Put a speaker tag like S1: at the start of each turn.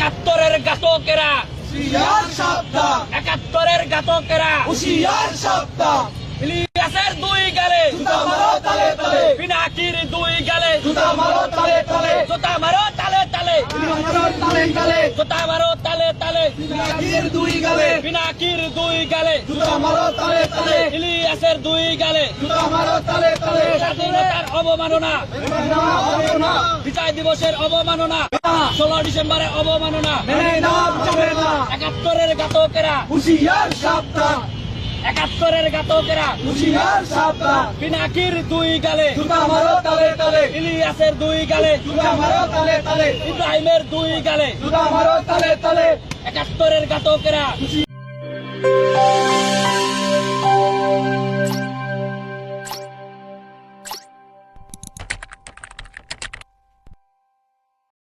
S1: একাত্তরের ঘাতকেরা। একাত্তরের ঘাতকেরা। ইলিয়াসের দুই গালে। পিনাকির দুই গালে।
S2: জুতা মারো তালে তালে।
S1: জোতা মারো তালে তালে। জোতা মারো
S2: দুই গালে।
S1: পিনাকির দুই গালে।
S2: জুতা মারো তালে তালে।
S1: ইলিয়াসের দুই গালে।
S2: জুতা মারো তালে তালে।
S1: স্বাধীনতার অবমাননা।
S2: মেনে
S1: বিজয় দিবসের অবমাননা। ষোলো ডিসেম্বরের অবমাননা।
S2: মেনে
S1: একাত্তরের ঘাতকেরা।
S2: হুশিয়ার
S1: একাত্তরের ঘাতকেরা।
S2: হুশিয়ার সাবধান
S1: পিনাকির দুই গালে।
S2: তালে তালে
S1: ইলিয়াসের দুই গালে।
S2: তালে তালে
S1: ইব্রাহিমের দুই গালে।
S2: তালে তালে
S1: একাত্তরের ঘাতকেরা।